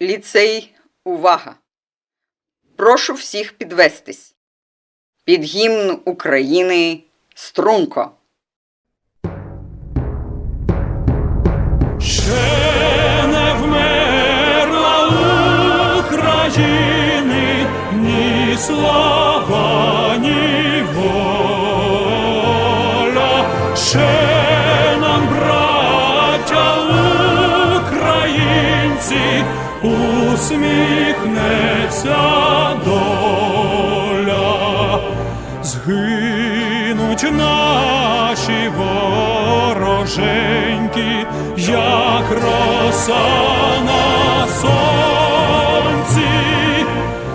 Ліцей, увага! Прошу всіх підвестись. Під гімн України струнко. Ще не вмерла України ні слава, ні воля. Усміхнеться доля. Згинуть наші вороженьки, як роса на сонці,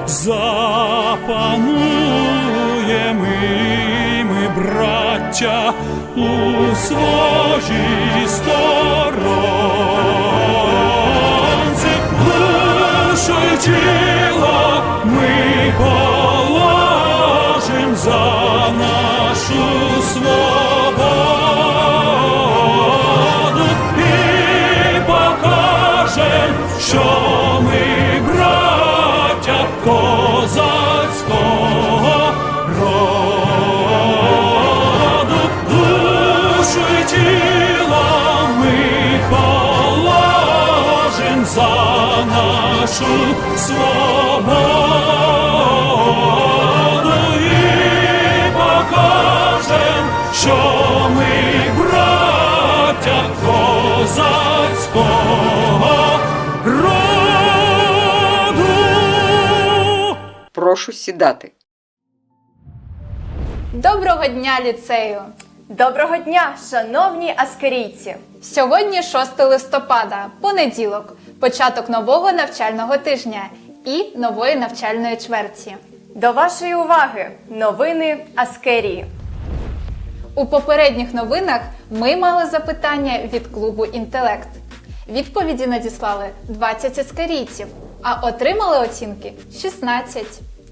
запануємо ми, браття, у своїй сторонці, за нашу свободу і покажем, що ми браття козацького душу тіло ми положим за нашу свободу що ми браття козацького роду. Прошу сідати. Доброго дня, ліцею! Доброго дня, шановні аскерійці! Сьогодні 6 листопада, понеділок, початок нового навчального тижня і нової навчальної чверті. До вашої уваги новини Аскерії. У попередніх новинах ми мали запитання від клубу Інтелект. Відповіді надіслали 20 ескарійців, а отримали оцінки 16.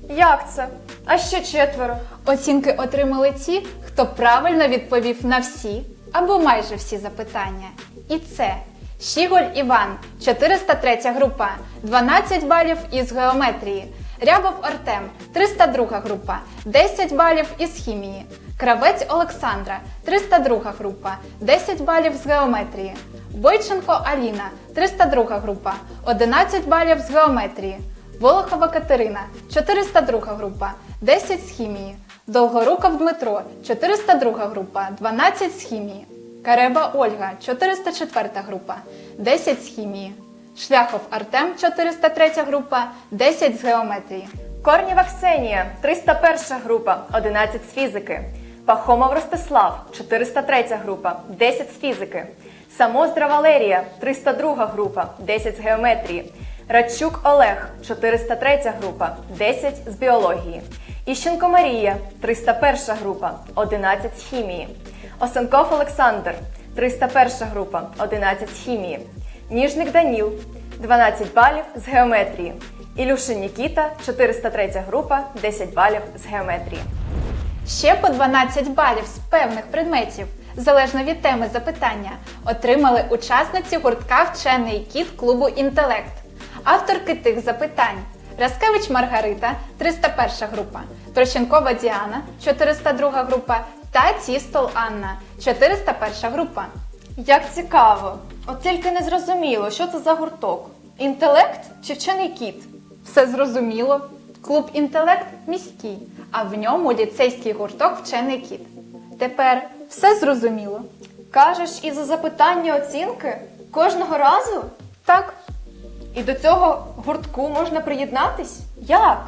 Як це? А ще четверо. Оцінки отримали ті, хто правильно відповів на всі або майже всі запитання. І це Щіголь Іван, 403 група, 12 балів із геометрії. Рябов Артем, 302 група, 10 балів із хімії. Кравець Олександра, 302 група, 10 балів з геометрії. Бойченко Аліна, 302 група, 11 балів з геометрії. Волохова Катерина, 402 група, 10 з хімії. Долгоруков Дмитро, 402 група, 12 з хімії. Кареба Ольга, 404 група, 10 з хімії. Шляхов Артем, 403 група, 10 з геометрії. Корнєва Ксенія, 301 група, 11 з фізики. Пахомов Ростислав, 403 група, 10 з фізики. Самоздра Валерія, 302 група, 10 з геометрії. Радчук Олег, 403 група, 10 з біології. Іщенко Марія, 301 група, 11 з хімії. Осенков Олександр, 301 група, 11 з хімії. Ніжник Даніл, 12 балів з геометрії. Ілюшин Нікіта, 403 група, 10 балів з геометрії. Ще по 12 балів з певних предметів, залежно від теми запитання, отримали учасниці гуртка Вчений кіт клубу Інтелект. Авторки тих запитань: Раскевич Маргарита, 301 група, Трощенкова Діана, 402 група та Тістол Анна, 401 група. Як цікаво! От тільки не зрозуміло, що це за гурток. Інтелект чи вчений кіт? Все зрозуміло. Клуб Інтелект міський, а в ньому ліцейський гурток Вчений кіт. Тепер все зрозуміло. Кажеш, і за запитання оцінки кожного разу? Так, І до цього гуртку можна приєднатись? Як?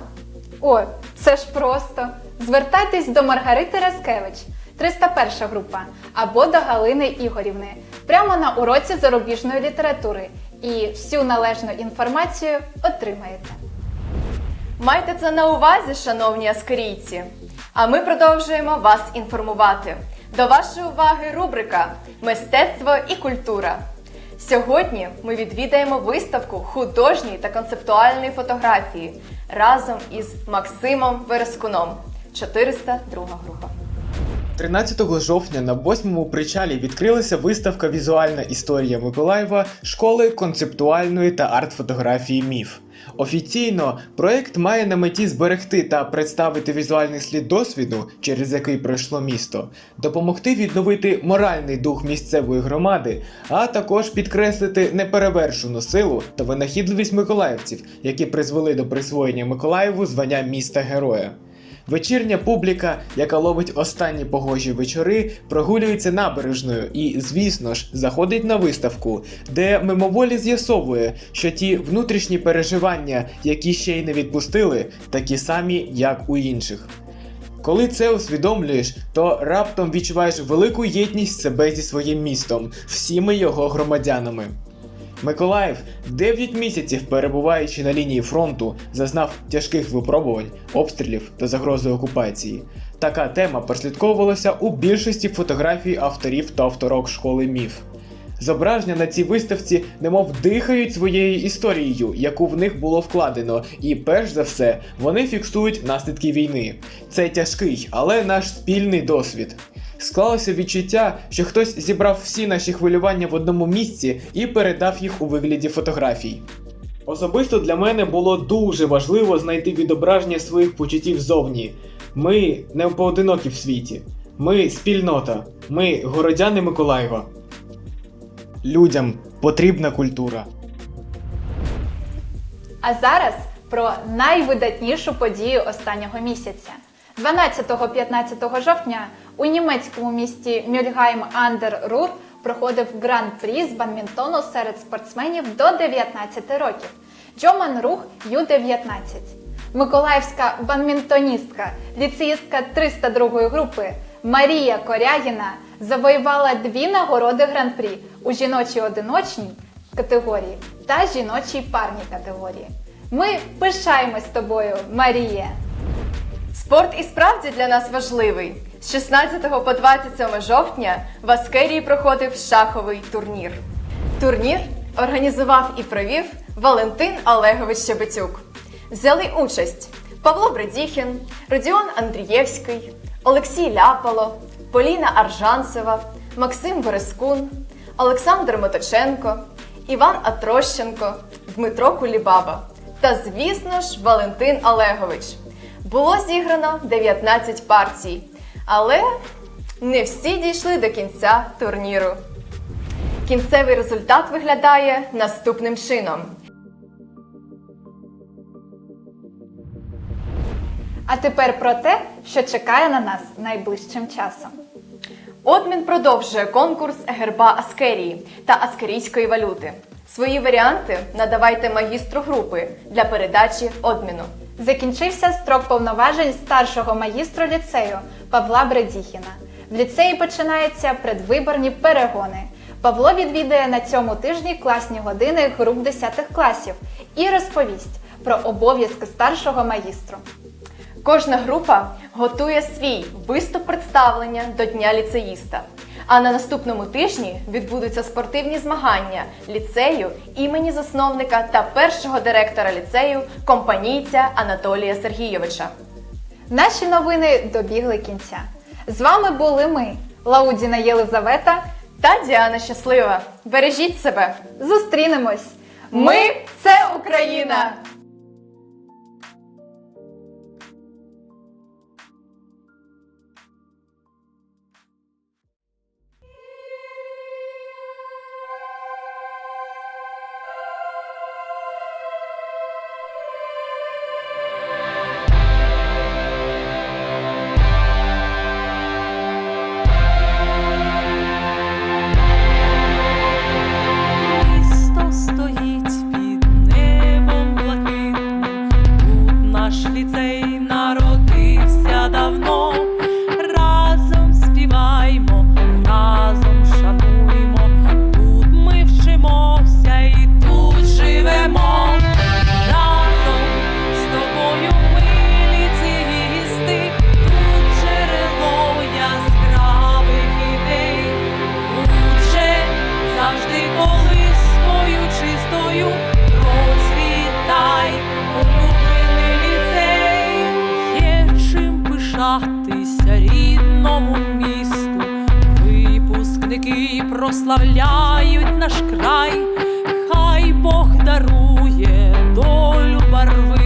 О, це ж просто. Звертайтесь до Маргарити Раскевич, 301 група, або до Галини Ігорівни, прямо на уроці зарубіжної літератури. І всю належну інформацію отримаєте. Майте це на увазі, шановні аскерійці. А ми продовжуємо вас інформувати. До вашої уваги рубрика Мистецтво і культура. Сьогодні ми відвідаємо виставку художньої та концептуальної фотографії разом із Максимом Верескуном, 402 група. 13 жовтня на восьмому причалі відкрилася виставка Візуальна історія Миколаєва школи концептуальної та арт-фотографії Міф. Офіційно проект має на меті зберегти та представити візуальний слід досвіду, через який пройшло місто, допомогти відновити моральний дух місцевої громади, а також підкреслити неперевершену силу та винахідливість миколаївців, які призвели до присвоєння Миколаєву звання міста героя. Вечірня публіка, яка ловить останні погожі вечори, прогулюється набережною і, звісно ж, заходить на виставку, де мимоволі з'ясовує, що ті внутрішні переживання, які ще й не відпустили, такі самі, як у інших. Коли це усвідомлюєш, то раптом відчуваєш велику єдність себе зі своїм містом, всіми його громадянами. Миколаїв 9 місяців перебуваючи на лінії фронту, зазнав тяжких випробувань, обстрілів та загрози окупації. Така тема прослідковувалася у більшості фотографій авторів та авторок школи міф. Зображення на цій виставці немов дихають своєю історією, яку в них було вкладено, і перш за все вони фіксують наслідки війни. Це тяжкий, але наш спільний досвід. Склалося відчуття, що хтось зібрав всі наші хвилювання в одному місці і передав їх у вигляді фотографій. Особисто для мене було дуже важливо знайти відображення своїх почуттів зовні. Ми не поодинокі в світі. Ми спільнота. Ми городяни Миколаєва. Людям потрібна культура. А зараз про найвидатнішу подію останнього місяця. 12-15 жовтня у німецькому місті Мюльгайм Андер Рур проходив гран-прі з бадмінтону серед спортсменів до 19 років. Джоман Рух Ю-19. Миколаївська бадмінтоністка, ліцеїстка 302 групи Марія Корягіна завоювала дві нагороди гран-прі у жіночій одиночній категорії та жіночій парній категорії. Ми пишаємось тобою, Марія! Спорт і справді для нас важливий. З 16 по 27 жовтня в Аскерії проходив шаховий турнір. Турнір організував і провів Валентин Олегович Щебетюк. Взяли участь Павло Бредіхін, Родіон Андрієвський, Олексій Ляпало, Поліна Аржанцева, Максим Верескун, Олександр Моточенко, Іван Атрощенко, Дмитро Кулібаба та, звісно ж, Валентин Олегович. Було зіграно 19 партій, але не всі дійшли до кінця турніру. Кінцевий результат виглядає наступним чином. А тепер про те, що чекає на нас найближчим часом. Одмін продовжує конкурс герба Аскерії та аскерійської валюти. Свої варіанти надавайте магістру групи для передачі одміну. Закінчився строк повноважень старшого магістру ліцею Павла Бредіхіна. В ліцеї починаються предвиборні перегони. Павло відвідає на цьому тижні класні години груп 10 класів і розповість про обов'язки старшого магістру. Кожна група готує свій виступ представлення до Дня ліцеїста. А на наступному тижні відбудуться спортивні змагання ліцею імені засновника та першого директора ліцею компанійця Анатолія Сергійовича. Наші новини добігли кінця. З вами були ми, Лаудіна Єлизавета. Та Діана Щаслива. Бережіть себе! Зустрінемось! Ми це Україна! Які прославляють наш край, хай Бог дарує долю барви.